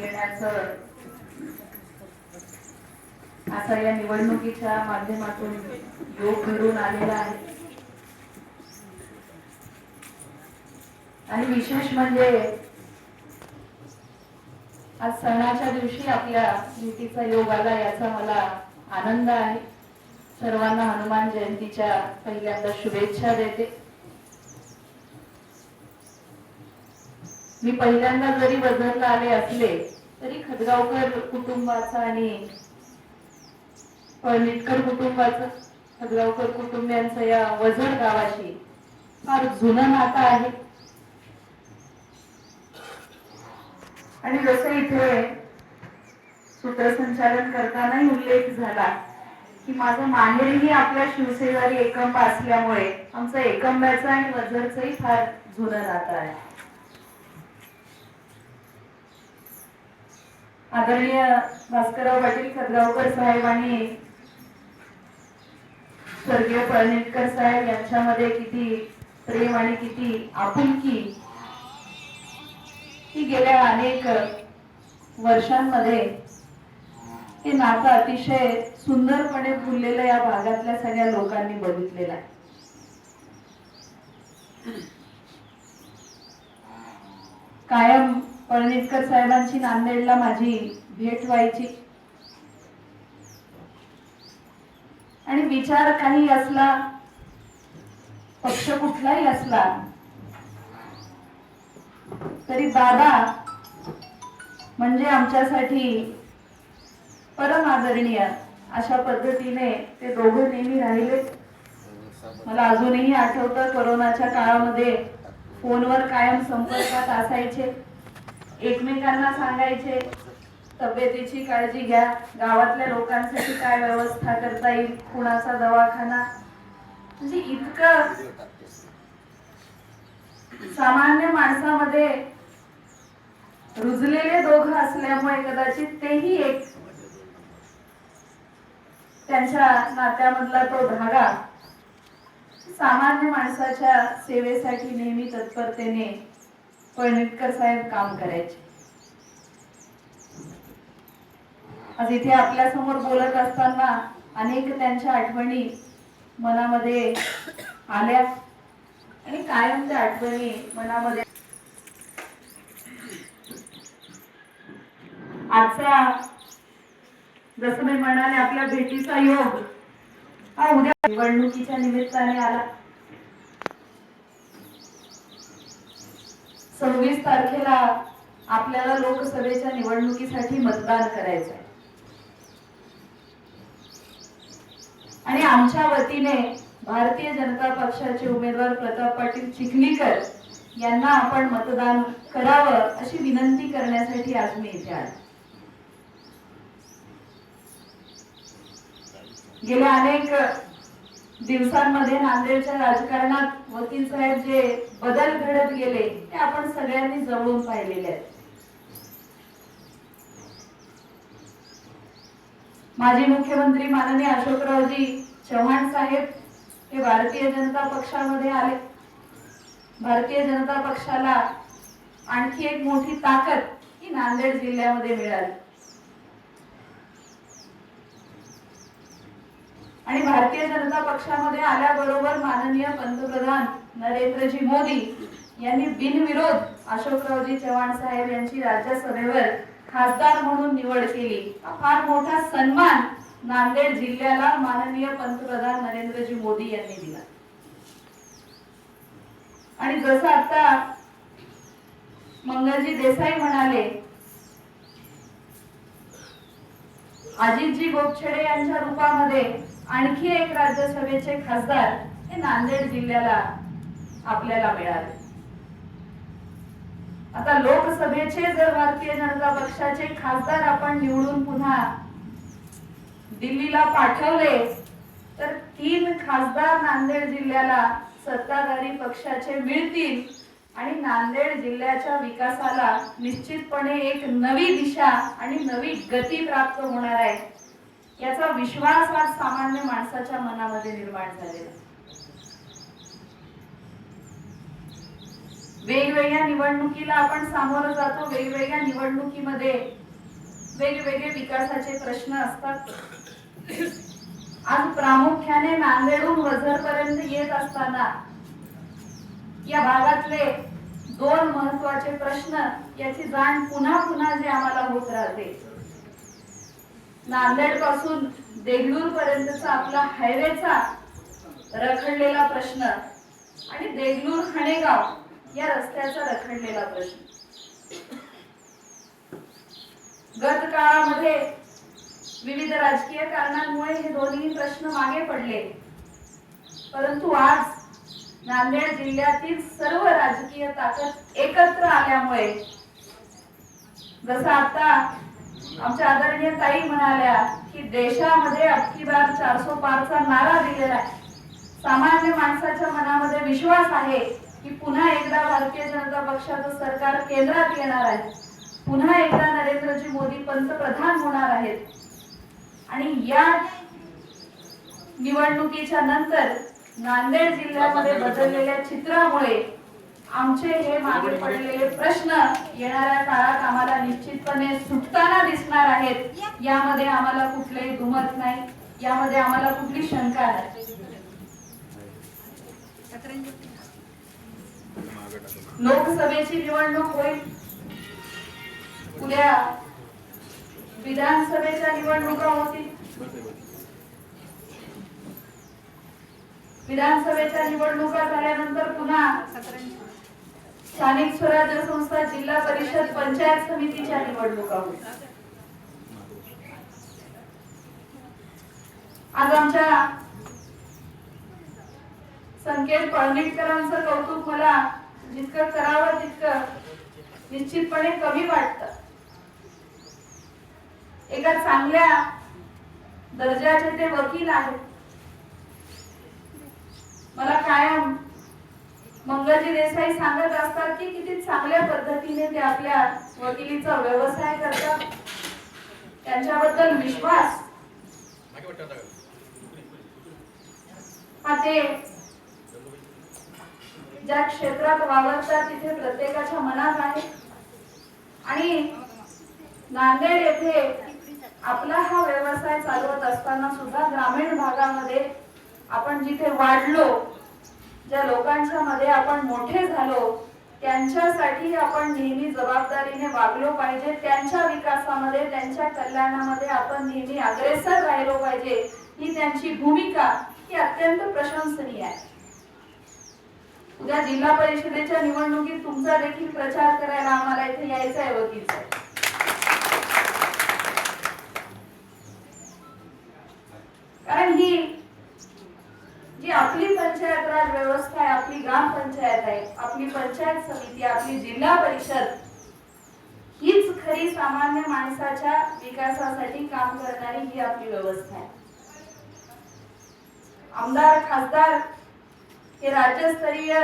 येण्याचं असा या निवडणुकीच्या माध्यमातून योग घडून आलेला आहे. आणि विशेष म्हणजे आज सणाच्या दिवशी आपल्या भेटीचा योग आला याचा मला आनंद आहे. सर्वांना हनुमान जयंतीच्या पहिल्यांदा शुभेच्छा देते. मी पहिल्यांदा जरी बदलला आले असले तरी खदगावकर कुटुंबाचा आणि पळणीटकर कुटुंबाचं खदगावकर कुटुंबियांचं या वझर गावाशी फार जुनं नातं आहे. आणि जसं इथे सूत्रसंचालन करतानाही उल्लेख झाला की माझं माहेरही आपल्या शिवसेनारी एकंबा असल्यामुळे आमचं एकंब्याचं आणि वझरचंही फार जुनं नातं आहे. आदरणीय भास्करराव पाटील खदगावकर साहेब आणि स्वर्गीय पळणिटकर साहेब यांच्यामध्ये किती प्रेम आणि किती आपुलकी ही गेल्या अनेक वर्षांमध्ये हे नातं अतिशय सुंदरपणे फुललेलं या भागातल्या सगळ्या लोकांनी बघितलेलं आहे. कायम पळणीतकर साहेबांची नांदेडला माझी भेट व्हायची. आणि विचार काही असला पक्ष कुठलाही असला तरी बाबा म्हणजे आमच्यासाठी परम आदरणीय अशा पद्धतीने ते दोघं नेहमी राहिले. मला अजूनही आठवतं कोरोनाच्या काळामध्ये फोनवर कायम संपर्कात असायचे. एकमेकांना सांगायचे. तब्येतीची काळजी घ्या. गावातल्या लोकांसाठी काय व्यवस्था करता येईल? कुणाचा दवाखाना? म्हणजे इतकं सामान्य माणसामध्ये रुजलेले दोघं असल्यामुळे कदाचित तेही एक त्यांच्या नात्यामधला तो धागा सामान्य माणसाच्या सेवेसाठी नेहमी तत्परतेने पळणिटकर साहेब काम करायचे. आज इथे आपल्यासमोर बोलत असताना अनेक त्यांच्या आठवणी मनामध्ये आल्या. आणि कायम त्या आठवणी मनामध्ये आजचा जसं मी म्हणाले आपल्या भेटीचा योग हा उद्या निवडणुकीच्या निमित्ताने आला. सव्वीस तारखेला आपल्याला लोकसभेच्या निवडणुकीसाठी मतदान करायचं आहे आणि आमच्या वतीने भारतीय जनता पक्षाचे उमेदवार प्रताप पाटील चिखलीकर यांना आपण मतदान करावं अशी विनंती करण्यासाठी आज मी इथे आले. गेल्या अनेक दिवसांमध्ये नांदेडच्या राजकारणात वकील साहेब जे बदल घडत गेले ते आपण सगळ्यांनी जवळून पाहिलेले आहेत. माजी मुख्यमंत्री माननीय अशोकरावजी चव्हाण साहेब हे भारतीय जनता पक्षामध्ये आले. भारतीय जनता पक्षाला आणखी एक मोठी ताकद ही नांदेड जिल्ह्यामध्ये मिळाली. आणि भारतीय जनता पक्षामध्ये आल्याबरोबर माननीय पंतप्रधान नरेंद्रजी मोदी यांनी बिनविरोध अशोकरावजी चव्हाण साहेब यांची राज्यसभेवर खासदार म्हणून निवड केली. फार मोठा सन्मान नांदेड जिल्ह्याला माननीय पंतप्रधान नरेंद्रजी मोदी यांनी दिला. आणि जसं आता मंगलजी देसाई म्हणाले अजितजी गोपछडे यांच्या रूपामध्ये आणखी एक राज्यसभेचे खासदार हे नांदेड जिल्ह्याला आपल्याला मिळाले. आता लोकसभेचे जर भारतीय जनता पक्षाचे खासदार आपण निवडून पुन्हा दिल्लीला पाठवले तर तीन खासदार नांदेड जिल्ह्याला सत्ताधारी पक्षाचे मिळतील. आणि नांदेड जिल्ह्याच्या विकासाला निश्चितपणे एक नवी दिशा आणि नवी गती प्राप्त होणार आहे. याचा विश्वास आज सामान्य माणसाच्या मनामध्ये निर्माण झालेला वेगवेगळ्या निवडणुकीला आपण सामोरं जातो वेगवेगळ्या निवडणुकीमध्ये वेगवेगळे विकासाचे प्रश्न असतात. आज प्रामुख्याने नांदेडहून वझरपर्यंत येत असताना या भागातले दोन महत्त्वाचे प्रश्न याची जाण पुन्हा पुन्हा जे आम्हाला होत राहते. नांदेडपासून देगलूर पर्यंतचा आपला हायवेचा रखडलेला प्रश्न आणि देगलूर हणेगाव या रस्त्याचा रखडलेला प्रश्न. गत काळामध्ये विविध राजकीय कारणांमुळे हे दोन्ही प्रश्न मागे पडले. परंतु आज नांदेड जिल्ह्यातील सर्व राजकीय ताकद एकत्र आल्यामुळे जसं आता आमच्या आदरणीय ताई म्हणाल्या की देशामध्ये अबकी बार चारसो पारचा नारा दिलेला आहे. सामान्य माणसाच्या मनामध्ये विश्वास आहे की पुन्हा एकदा भारतीय जनता पक्षाचं सरकार केंद्रात येणार आहे. पुन्हा एकदा नरेंद्रजी मोदी पंतप्रधान होणार आहेत. आणि या निवडणुकीच्या नंतर नांदेड जिल्ह्यामध्ये बदललेल्या चित्रामुळे आमचे हे मागे पडलेले प्रश्न येणाऱ्या काळात आम्हाला निश्चितपणे सुटताना दिसणार आहेत. यामध्ये आम्हाला कुठलेही दुमत नाही. यामध्ये आम्हाला कुठली शंका नाही. लोकसभेची निवडणूक होईल. उद्या विधानसभेच्या निवडणुका होतील. विधानसभेच्या निवडणुका झाल्यानंतर पुन्हा स्थानिक स्वराज्य संस्था जिल्हा परिषद पंचायत समितीच्या निवडणुका होतील आज आमच्या संकेत पळणीकरांचं कौतुक मला जितकं करावं तितकं निश्चितपणे कमी वाटतं. एका चांगल्या दर्जाचे ते वकील आहेत. मला कायम मंगलजी देसाई सांगत असतात की किती चांगल्या पद्धतीने ते आपल्या वकिलीचा व्यवसाय करतात. त्यांच्याबद्दल विश्वास. हा ते ज्या क्षेत्रात वावरतात तिथे प्रत्येकाच्या मनात आहे. आणि नांदेड येथे आपला हा व्यवसाय चालवत असताना सुद्धा ग्रामीण भागामध्ये आपण जिथे वाढलो ज्या लोकांच्या मध्ये आपण मोठे झालो त्यांच्यासाठी आपण नेहमी जबाबदारीने वागलो पाहिजे. त्यांच्या विकासामध्ये त्यांच्या कल्याणामध्ये आपण नेहमी अग्रेसर राहिलो पाहिजे. ही त्यांची भूमिका ही अत्यंत प्रशंसनीय आहे. उद्या जिल्हा परिषदेच्या निवडणुकीत तुमचा देखील प्रचार करायला आम्हाला इथे यायचं आहे वकील कारण ही की आपली पंचायत राज व्यवस्था आहे आपली ग्रामपंचायत आहे आपली पंचायत समिती आपली जिल्हा परिषद हीच खरी सामान्य माणसाच्या विकासासाठी काम करणारी ही आपली व्यवस्था आहे. आमदार खासदार हे राज्यस्तरीय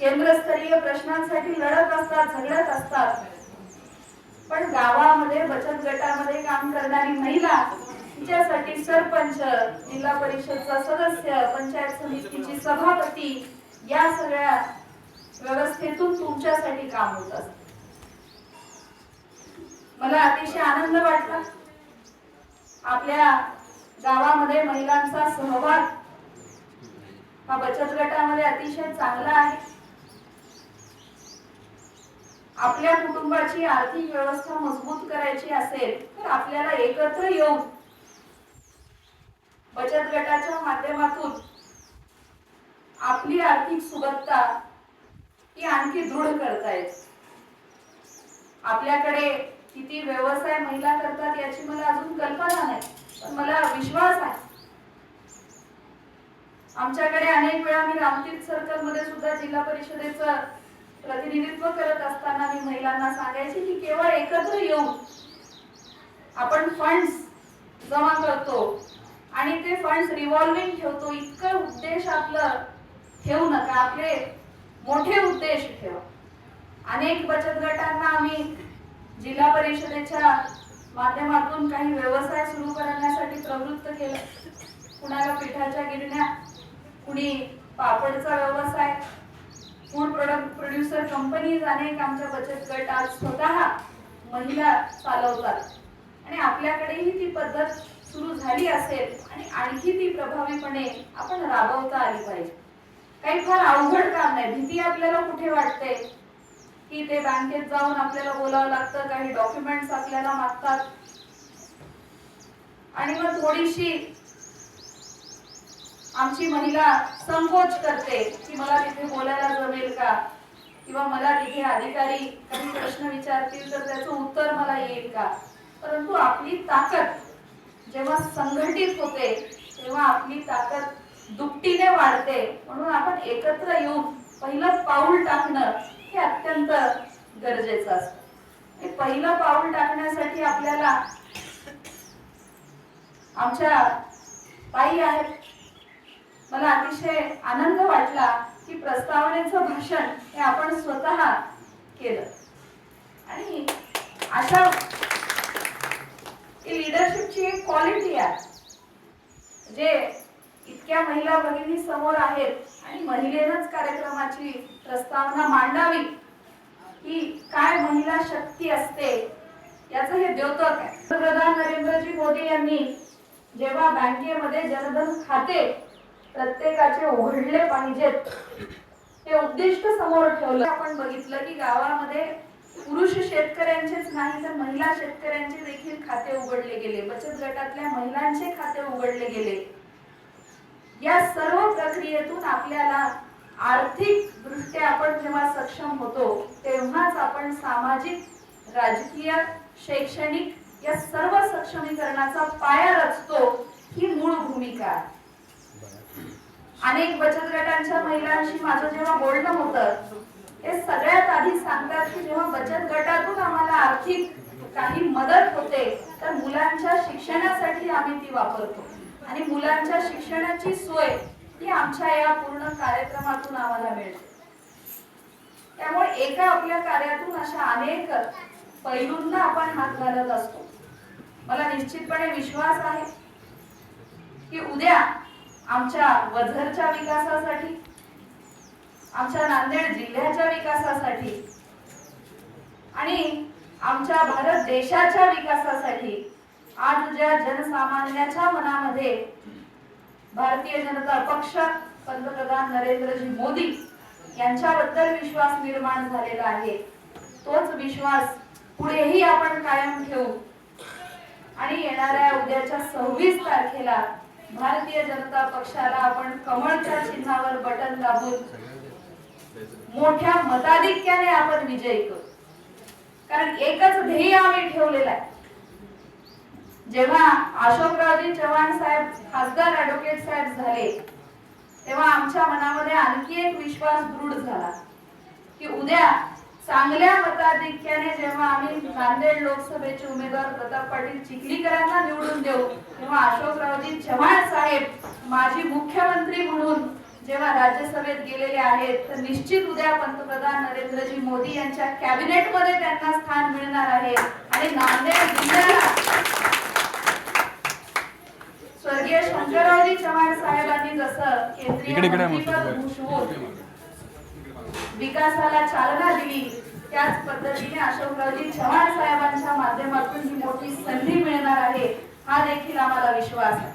केंद्रस्तरीय प्रश्नांसाठी लढत असतात झगडत असतात. पण गावामध्ये बचत गटामध्ये काम करणारी महिला तिच्यासाठी सरपंच जिल्हा परिषदचा सदस्य पंचायत समितीची सभापती या सगळ्या व्यवस्थेतून तुमच्यासाठी काम होत असत. मला अतिशय आनंद वाटला. आपल्या गावामध्ये महिलांचा सहभाग हा बचत गटामध्ये अतिशय चांगला आहे. आपल्या कुटुंबाची आर्थिक व्यवस्था मजबूत करायची असेल तर आपल्याला एकत्र येऊन बचत गटाच्या माध्यमातून आपली आर्थिक सुबत्ता ही आणखी दृढ करता आपल्याकडे किती व्यवसाय महिला करतात याची मला अजून कल्पना नाही पण मला विश्वास आहे. आमच्याकडे अनेक वेळा मी रामतीर्थ सर्कलमध्ये सुद्धा जिल्हा परिषदेचं प्रतिनिधित्व करत असताना मी महिलांना सांगायची की केवळ एकत्र येऊन आपण फंड्स जमा करतो. आणि ते फंड्स रिव्हॉल्विंग ठेवतो इतकं उद्देश आपलं ठेवू नका आपले मोठे उद्देश ठेवा. अनेक बचत गटांना आम्ही जिल्हा परिषदेच्या माध्यमातून काही व्यवसाय सुरू करण्यासाठी प्रवृत्त केलं. कुणाला पिठाच्या गिरण्या कुणी पापडचा व्यवसाय फूड प्रोडक्ट प्रोड्युसर कंपनीज अनेक आमच्या बचत गट आज स्वतः महिला चालवतात. आणि आपल्याकडेही ती पद्धत सुरू झाली असेल आणि आणखी ती प्रभावीपणे आपण राबवता आली पाहिजे. काही फार अवघड काम नाही. भीती आपल्याला कुठे वाटते? की ते बँकेत जाऊन आपल्याला बोलावं लागतं काही डॉक्युमेंट्स आपल्याला मागतात. आणि मग थोडीशी आमची महिला संकोच करते की मला तिथे बोलायला जमेल का? किंवा मला तिथे अधिकारी काही प्रश्न विचारतील तर त्याचं उत्तर मला येईल का? परंतु आपली ताकद जेव्हा संघटित होते तेव्हा आपली ताकद दुपटीने वाढते. म्हणून आपण एकत्र येऊन पहिलं पाऊल टाकणं हे अत्यंत गरजेचं असतं. पहिलं पाऊल टाकण्यासाठी आपल्याला आमच्या ताई आहेत. मला अतिशय आनंद वाटला की प्रस्तावनेचं भाषण हे आपण स्वतः केलं. आणि अशा लिडरशिपची एक क्वालिटी आहे. जे इतक्या महिला भगिनी समोर आहेत आणि महिलेनंच कार्यक्रमाची प्रस्तावना मांडावी की काय महिला शक्ती असते याचं हे द्योतक आहे. पंतप्रधान नरेंद्रजी मोदी यांनी जेव्हा बँकेमध्ये जनधन खाते प्रत्येकाचे उघडले पाहिजेत हे उद्दिष्ट समोर ठेवलं. आपण बघितलं की गावामध्ये पुरुष शेतकऱ्यांचेच नाही तर महिला शेतकऱ्यांचे देखील खाते उघडले गेले. बचत गटातल्या महिलांचे खाते उघडले गेले. या सर्व प्रक्रियेतून आपल्याला आर्थिक दृष्ट्या आपण जेव्हा सक्षम होतो तेव्हाच आपण सामाजिक राजकीय शैक्षणिक या सर्व सक्षमीकरणाचा पाया रचतो ही मूळ भूमिका आहे. अनेक बचत गटांच्या महिलांशी माझं जेव्हा बोलणं होतं ते सगळ्यात आधी सांगतात की जेव्हा बचत गटातून आम्हाला आर्थिक काही मदत होते तर मुलांच्या शिक्षणासाठी आम्ही ती वापरतो. आणि मुलांच्या शिक्षणाची सोय ही आमच्या या पूर्ण कार्यक्रमातून आम्हाला मिळते. त्यामुळे एका आपल्या कार्यातून अशा अनेक पैलूंना आपण हात घालत असतो. मला निश्चितपणे विश्वास आहे की उद्या आमच्या वझरच्या विकासासाठी आमच्या नांदेड जिल्ह्याच्या विकासासाठी आणि आमच्या भारत देशाच्या विकासासाठी आज ज्या जनसामान्याच्या मनामध्ये भारतीय जनता पक्ष पंतप्रधान नरेंद्रजी मोदी यांच्याबद्दल विश्वास निर्माण झालेला आहे तोच विश्वास पुढेही आपण कायम ठेवू. आणि येणाऱ्या उद्याच्या सव्वीस तारखेला भारतीय जनता पक्षाला आपण कमळच्या चिन्हावर बटन दाबून मोठ्या मताधिक्याने आपण विजयी करू. कारण एकच ध्येय आम्ही ठेवलेला आहे. जेव्हा अशोकरावजी चव्हाण साहेब खासदार ऍडव्होकेट साहेब झाले तेव्हा आमच्या मनामध्ये आणखी एक विश्वास दृढ झाला की उद्या चांगल्या मताधिक्याने जेव्हा आम्ही नांदेड लोकसभेचे उमेदवार प्रताप पाटील चिखलीकरांना निवडून देऊ तेव्हा अशोकरावजी चव्हाण साहेब माजी मुख्यमंत्री म्हणून जेव्हा राज्यसभेत गेलेले आहेत तर निश्चित उद्या पंतप्रधान नरेंद्रजी मोदी यांच्या कॅबिनेटमध्ये त्यांना स्थान मिळणार आहे. आणि नांदेड जिल्ह्याला स्वर्गीय शंकररावजी चव्हाण साहेबांनी जसं केंद्रीय मंत्रिपद भूषवून विकासाला चालना दिली त्याच पद्धतीने अशोकरावजी चव्हाण साहेबांच्या माध्यमातून ही मोठी संधी मिळणार आहे हा देखील आम्हाला विश्वास आहे.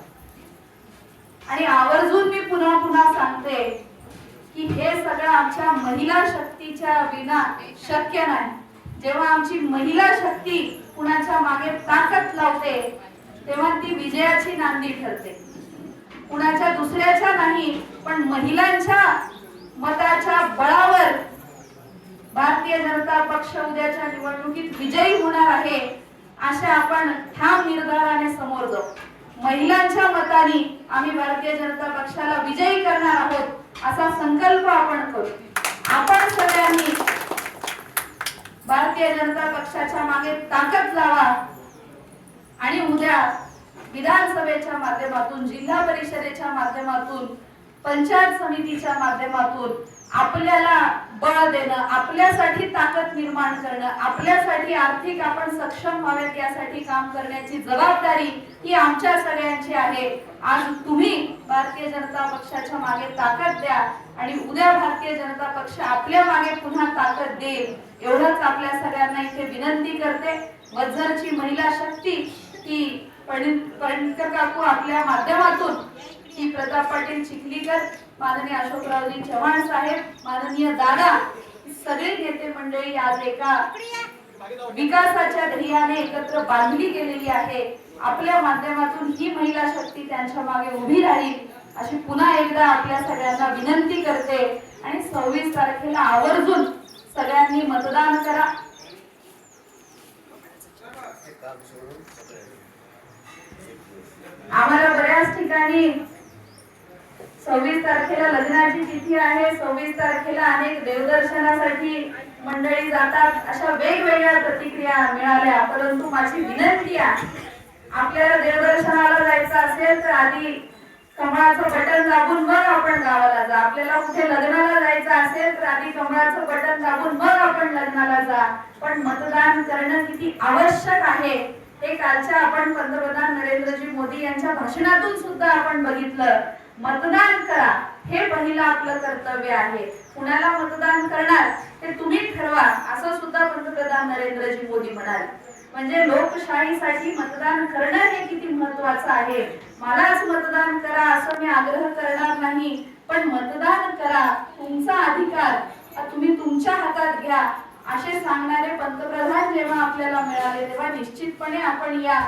आणि आवर्जून मी पुन्हा पुन्हा सांगते की हे सगळं आमच्या महिला शक्तीच्या विना शक्य नाही. जेव्हा आमची महिला शक्ती कुणाच्या मागे ताकद लावते तेव्हा ती विजयाची नांदी ठरते. कुणाच्या दुसऱ्याच्या नाही पण महिलांच्या मताच्या बळावर भारतीय जनता पक्ष उद्याच्या निवडणुकीत विजयी होणार आहे अशा आपण ठाम निर्धाराने समोर जाऊ. महिलांच्या मताने आम्ही भारतीय जनता पक्षाला विजयी करणार आहोत असा संकल्प आपण करू. आपण सगळ्यांनी भारतीय जनता पक्षाच्या मागे ताकद लावा आणि उद्या विधानसभेच्या माध्यमातून जिल्हा परिषदेच्या माध्यमातून पंचायत समितीच्या माध्यमातून आपल्याला बळ देणं आपल्यासाठी ताकद निर्माण करणं आपल्यासाठी आर्थिक आपण सक्षम व्हावेत यासाठी काम करण्याची जबाबदारी ही आमच्या सगळ्यांची आहे. आज तुम्ही भारतीय जनता पक्षाच्या मागे ताकद द्या आणि उद्या भारतीय जनता पक्ष आपल्या मागे पुन्हा ताकद देईल. एवढंच आपल्या सगळ्यांना इथे विनंती करते. वज्जरची महिला शक्ती ही पंडित पंडितकर काकू आपल्या माध्यमातून ही प्रताप पाटील चिखलीकर माननीय अशोकरावजी चव्हाण साहेब माननीय दादा सगळे नेते मंडळी आज एका विकासाच्या ध्येयाने एकत्र बांधली गेलेली आहे. आपल्या माध्यमातून ही महिला शक्ती त्यांच्या मागे उभी राहील अशी पुन्हा एकदा आपल्या सगळ्यांना विनंती करते. आणि सव्वीस तारखेला आवर्जून सगळ्यांनी मतदान करा. आम्हाला बऱ्याच ठिकाणी सव्वीस तारखेला लग्नाची तिथी आहे. सव्वीस तारखेला अनेक देवदर्शनासाठी मंडळी जातात. अशा वेगवेगळ्या प्रतिक्रिया मिळाल्या. परंतु माझी विनंती आहे आपल्याला देवदर्शनाला जायचं असेल तर आधी कमळाचं बटन दाबून मग आपण गावाला जा. आपल्याला कुठे लग्नाला जायचं असेल तर आधी कमळाचं बटन दाबून मग आपण लग्नाला जा. पण मतदान करणं किती आवश्यक आहे हे कालच्या आपण पंतप्रधान नरेंद्रजी मोदी यांच्या भाषणातून सुद्धा आपण बघितलं. मतदान करा. हे पहिलं आपलं कर्तव्य आहे. कुणाला मतदान करणार ते तुम्ही ठरवा. असं सुद्धा पंतप्रधान नरेंद्रजी मोदी म्हणाले. म्हणजे लोकशाहीसाठी मतदान करणं हे किती महत्वाचं आहे? मलाच मतदान करा असं मी आग्रह करणार नाही. पण मतदान करा. तुमचा अधिकार तुम्ही तुमच्या हातात घ्या. असे सांगणारे पंतप्रधान जेव्हा आपल्याला मिळाले तेव्हा निश्चितपणे आपण या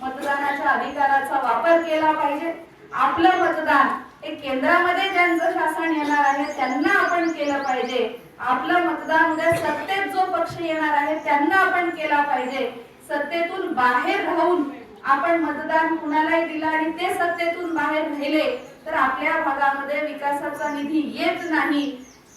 मतदानाच्या अधिकाराचा वापर केला पाहिजे. आपलं मतदान हे केंद्रामध्ये ज्यांचं शासन येणार आहे त्यांना आपण केलं पाहिजे. आपलं मतदान उद्या सत्तेत जो पक्ष येणार आहे त्यांना आपण केला पाहिजे. सत्तेतून बाहेर राहून आपण मतदान कुणालाही दिलं आणि ते सत्तेतून बाहेर राहिले तर आपल्या भागामध्ये विकासाचा निधी येत नाही.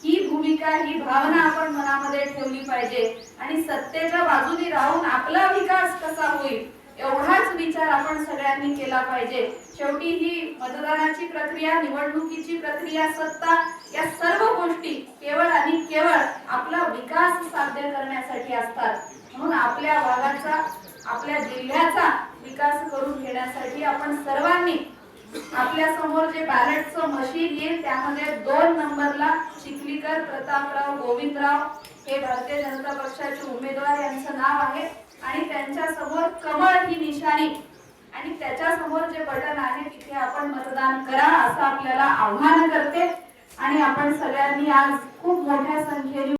ही भूमिका ही भावना आपण मनामध्ये ठेवली पाहिजे. आणि सत्तेच्या बाजूने राहून आपला विकास कसा होईल एवढाच विचार आपण सगळ्यांनी केला पाहिजे. शेवटी ही मतदानाची प्रक्रिया निवडणुकीची प्रक्रिया सत्ता या सर्व गोष्टी केवळ आणि केवळ आपला विकास साध्य करण्यासाठी असतात. म्हणून आपल्या भागाचा आपल्या जिल्ह्याचा विकास करून घेण्यासाठी आपण सर्वांनी आपल्यासमोर जे बॅलेटचं मशीन येईल त्यामध्ये दोन नंबरला चिखलीकर प्रतापराव गोविंदराव हे भारतीय जनता पक्षाचे उमेदवार यांचं नाव आहे. आणि त्यांच्यासमोर कमळ ही निशाणी. आणि त्याच्यासमोर जे बटन आहे तिथे आपण मतदान करा असं आपल्याला आव्हान करते. आणि आपण सगळ्यांनी आज खूप मोठ्या संख्येने